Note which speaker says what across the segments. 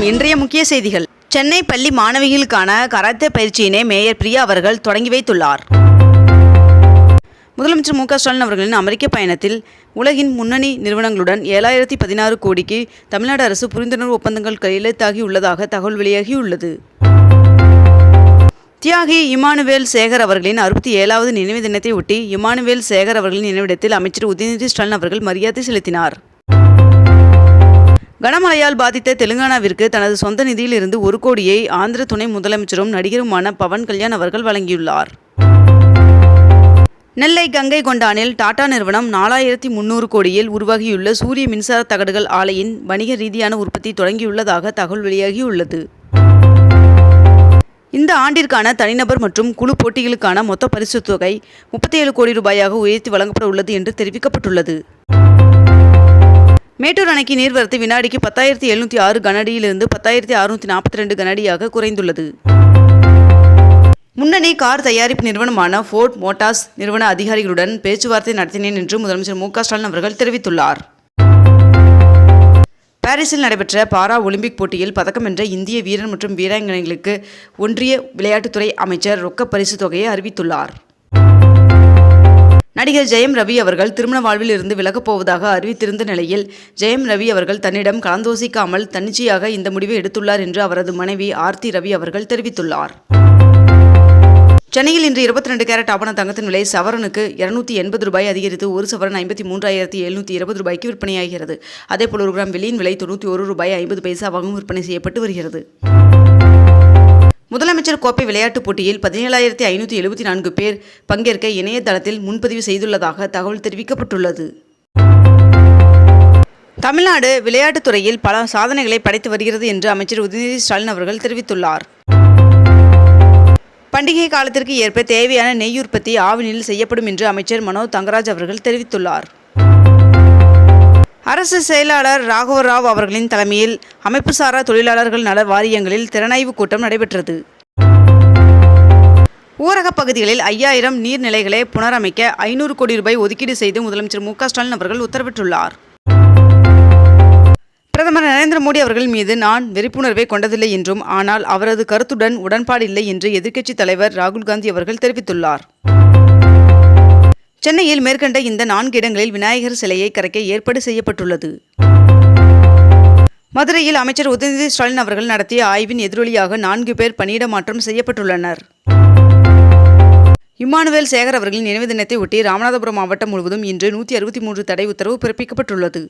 Speaker 1: வணக்கம் இன்றைய முக்கிய செய்திகள். சென்னை பள்ளி மாணவிகளுக்கான கராத்தே பயிற்சியினை மேயர் பிரியா அவர்கள் தொடங்கி வைத்துள்ளார். முதலமைச்சர் மு க ஸ்டாலின் அவர்களின் அமெரிக்க பயணத்தில் உலகின் முன்னணி நிறுவனங்களுடன் ஏழாயிரத்தி பதினாறு கோடிக்கு தமிழ்நாடு அரசு புரிந்துணர்வு ஒப்பந்தங்கள் கையெழுத்தாகி உள்ளதாக தகவல் வெளியாகியுள்ளது. தியாகி இமானுவேல் சேகர் அவர்களின் அறுபத்தி ஏழாவது நினைவு தினத்தை ஒட்டி இமானுவேல் சேகர் அவர்களின் நினைவிடத்தில் அமைச்சர் உதயநிதி ஸ்டாலின் அவர்கள் மரியாதை செலுத்தினார். கனமழையால் பாதித்த தெலுங்கானாவிற்கு தனது சொந்த நிதியில் இருந்து ஒரு கோடியை ஆந்திர துணை முதலமைச்சரும் நடிகருமான பவன் கல்யாண் அவர்கள் வழங்கியுள்ளார். நெல்லை கங்கை கொண்டானில் டாடா நிறுவனம் நாலாயிரத்தி முன்னூறு கோடியில் உருவாகியுள்ள சூரிய மின்சார தகடுகள் ஆலையின் வணிக ரீதியான உற்பத்தி தொடங்கியுள்ளதாக தகவல் வெளியாகியுள்ளது. இந்த ஆண்டிற்கான தனிநபர் மற்றும் குழு போட்டிகளுக்கான மொத்த பரிசுத் தொகை முப்பத்தி ஏழு கோடி ரூபாயாக உயர்த்தி வழங்கப்பட உள்ளது என்று தெரிவிக்கப்பட்டுள்ளது. மேட்டூர் அணைக்கு நீர்வரத்து வினாடிக்கு பத்தாயிரத்தி எழுநூற்றி ஆறு கனடியிலிருந்து பத்தாயிரத்தி அறுநூற்றி நாற்பத்தி ரெண்டு கனடியாக குறைந்துள்ளது. முன்னணி கார் தயாரிப்பு நிறுவனமான ஃபோர்ட் மோட்டார்ஸ் நிறுவன அதிகாரிகளுடன் பேச்சுவார்த்தை நடத்தினேன் என்று முதலமைச்சர் மு ஸ்டாலின் அவர்கள் தெரிவித்துள்ளார். பாரிஸில் நடைபெற்ற பாரா ஒலிம்பிக் போட்டியில் பதக்கம் வென்ற இந்திய வீரர் மற்றும் வீராங்கனைகளுக்கு ஒன்றிய விளையாட்டுத்துறை அமைச்சர் ரொக்க பரிசு தொகையை அறிவித்துள்ளார். நடிகர் ஜெயம் ரவி அவர்கள் திருமண வாழ்வில் இருந்து விலகப் போவதாக அறிவித்திருந்த நிலையில் ஜெயம் ரவி அவர்கள் தன்னிடம் கலந்தோசிக்காமல் தன்னிச்சையாக இந்த முடிவை எடுத்துள்ளார் என்று அவரது மனைவி ஆர்த்தி ரவி அவர்கள் தெரிவித்துள்ளார். சென்னையில் இன்று இருபத்தி ரெண்டு கேரட் ஆபண தங்கத்தின் விலை சவரனுக்கு இருநூத்தி எண்பது ரூபாய் அதிகரித்து ஒரு சவரன் ஐம்பத்தி மூன்றாயிரத்தி எழுநூற்றி இருபது ரூபாய்க்கு விற்பனையாகிறது. அதேபோல் ஒரு கிராம் வெளியின் விலை தொண்ணூற்றி ஒரு ரூபாய் ஐம்பது பைசாவாகவும் விற்பனை செய்யப்பட்டு வருகிறது. முதலமைச்சர் கோப்பை விளையாட்டுப் போட்டியில் பதினேழாயிரத்தி ஐநூற்றி எழுபத்தி நான்கு பேர் பங்கேற்க இணையதளத்தில் முன்பதிவு செய்துள்ளதாக தகவல் தெரிவிக்கப்பட்டுள்ளது. தமிழ்நாடு விளையாட்டுத்துறையில் பல சாதனைகளை படைத்து வருகிறது என்று அமைச்சர் உதயநிதி ஸ்டாலின் அவர்கள் தெரிவித்துள்ளார். பண்டிகை காலத்திற்கு ஏற்ப தேவையான நெய் உற்பத்தி ஆவினில் செய்யப்படும் என்று அமைச்சர் மனோ தங்கராஜ் அவர்கள் தெரிவித்துள்ளார். அரசு செயலாளர் ராகவராவ் அவர்களின் தலைமையில் அமைப்புசாரா தொழிலாளர்கள் நல வாரியங்களில் திறனாய்வு கூட்டம் நடைபெற்றது. ஊரகப் பகுதிகளில் ஐயாயிரம் நீர்நிலைகளை புனரமைக்க ஐநூறு கோடி ரூபாய் ஒதுக்கீடு செய்து முதலமைச்சர் மு ஸ்டாலின் அவர்கள் உத்தரவிட்டுள்ளார். பிரதமர் நரேந்திர மோடி அவர்கள் மீது நான் வெறுப்புணர்வை கொண்டதில்லை என்றும் ஆனால் அவரது கருத்துடன் உடன்பாடில்லை என்று எதிர்க்கட்சித் தலைவர் ராகுல் காந்தி அவர்கள் தெரிவித்துள்ளார். சென்னையில் மேற்கண்ட இந்த நான்கு இடங்களில் விநாயகர் சிலையை கரைக்க ஏற்பாடு செய்யப்பட்டுள்ளது. மதுரையில் அமைச்சர் உதயநிதி ஸ்டாலின் அவர்கள் நடத்திய ஆய்வின் எதிரொலியாக நான்கு பேர் பணியிட மாற்றம் செய்யப்பட்டுள்ளனர். இம்மானுவேல் சேகர் அவர்களின் நினைவு தினத்தை ஒட்டி ராமநாதபுரம் மாவட்டம் முழுவதும் இன்று நூற்றி அறுபத்தி மூன்று தடை உத்தரவு பிறப்பிக்கப்பட்டுள்ளது.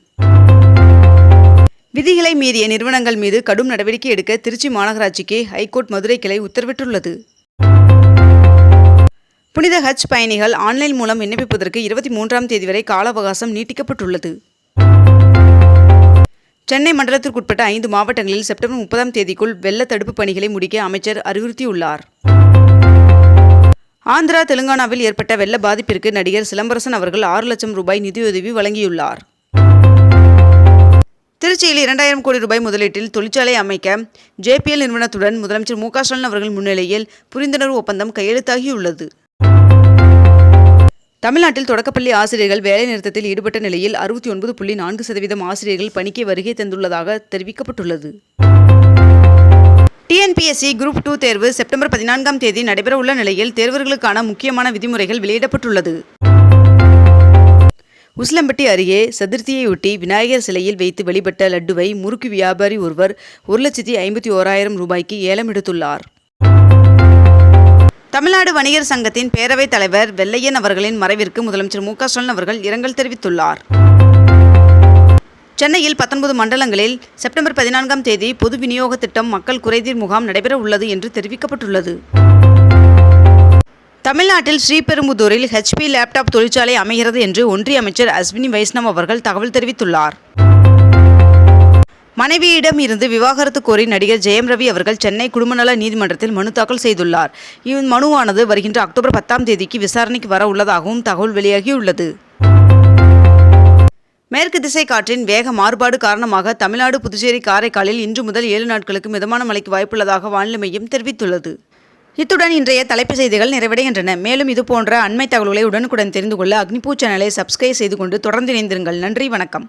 Speaker 1: விதிகளை மீறிய நிறுவனங்கள் மீது கடும் நடவடிக்கை எடுக்க திருச்சி மாநகராட்சிக்கு ஹைகோர்ட் மதுரை கிளை உத்தரவிட்டுள்ளது. புனித ஹஜ் பயணிகள் ஆன்லைன் மூலம் விண்ணப்பிப்பதற்கு இருபத்தி மூன்றாம் தேதி வரை கால அவகாசம் நீட்டிக்கப்பட்டுள்ளது. சென்னை மண்டலத்திற்குட்பட்ட ஐந்து மாவட்டங்களில் செப்டம்பர் முப்பதாம் தேதிக்குள் வெள்ள தடுப்பு பணிகளை முடிக்க அமைச்சர் அறிவுறுத்தியுள்ளார். ஆந்திரா தெலுங்கானாவில் ஏற்பட்ட வெள்ள பாதிப்பிற்கு நடிகர் சிலம்பரசன் அவர்கள் ஆறு லட்சம் ரூபாய் நிதியுதவி வழங்கியுள்ளார். திருச்சியில் இரண்டாயிரம் கோடி ரூபாய் முதலீட்டில் தொழிற்சாலை அமைக்க ஜேபிஎல் நிறுவனத்துடன் முதலமைச்சர் மு க ஸ்டாலின் அவர்கள் முன்னிலையில் புரிந்துணர்வு ஒப்பந்தம் கையெழுத்தாகியுள்ளது. தமிழ்நாட்டில் தொடக்கப்பள்ளி ஆசிரியர்கள் வேலைநிறுத்தத்தில் ஈடுபட்ட நிலையில் அறுபத்தி ஒன்பது புள்ளி நான்கு சதவீதம் ஆசிரியர்கள் பணிக்கு வருகை தந்துள்ளதாக தெரிவிக்கப்பட்டுள்ளது. டிஎன்பிஎஸ்சி குரூப் டூ தேர்வு செப்டம்பர் பதினான்காம் தேதி நடைபெறவுள்ள நிலையில் தேர்வர்களுக்கான முக்கியமான விதிமுறைகள் வெளியிடப்பட்டுள்ளது. உசிலம்பட்டி அருகே சதுர்த்தியையொட்டி விநாயகர் சிலையில் வைத்து வெளிப்பட்ட லட்டுவை முறுக்கு வியாபாரி ஒருவர் ஒரு லட்சத்தி ஐம்பத்தி ஓராயிரம் ரூபாய்க்கு ஏலம் எடுத்துள்ளார். தமிழ்நாடு வணிகர் சங்கத்தின் பேரவைத் தலைவர் வெள்ளையன் அவர்களின் மறைவிற்கு முதலமைச்சர் மு க ஸ்டாலின் அவர்கள் இரங்கல் தெரிவித்துள்ளார். சென்னையில் பத்தொன்பது மண்டலங்களில் செப்டம்பர் பதினான்காம் தேதி பொது விநியோக திட்டம் மக்கள் குறைதீர் முகாம் நடைபெற உள்ளது என்று தெரிவிக்கப்பட்டுள்ளது. தமிழ்நாட்டில் ஸ்ரீபெரும்புதூரில் ஹெச்பி லேப்டாப் தொழிற்சாலை அமைகிறது என்று ஒன்றிய அமைச்சர் அஸ்வினி வைஷ்ணவ் அவர்கள் தகவல் தெரிவித்துள்ளார். மனைவியிடம் இருந்து விவாகரத்து கோரி நடிகர் ஜெயம் ரவி அவர்கள் சென்னை குடும்பநல நீதிமன்றத்தில் மனு தாக்கல் செய்துள்ளார். இவ் மனுவானது வருகின்ற அக்டோபர் பத்தாம் தேதிக்கு விசாரணைக்கு வர உள்ளதாகவும் தகவல் வெளியாகியுள்ளது. மேற்கு திசை காற்றின் வேக மாறுபாடு காரணமாக தமிழ்நாடு புதுச்சேரி காரைக்காலில் இன்று முதல் ஏழு நாட்களுக்கு மிதமான மழைக்கு வாய்ப்புள்ளதாக வானிலை மையம் தெரிவித்துள்ளது. இத்துடன் இன்றைய தலைப்பு செய்திகள் நிறைவடைகின்றன. மேலும் இதுபோன்ற அண்மை தகவல்களை உடனுக்குடன் தெரிந்து கொள்ள அக்னிபூ சேனலை சப்ஸ்கிரைப் செய்து கொண்டு தொடர்ந்து இணைந்திருங்கள். நன்றி வணக்கம்.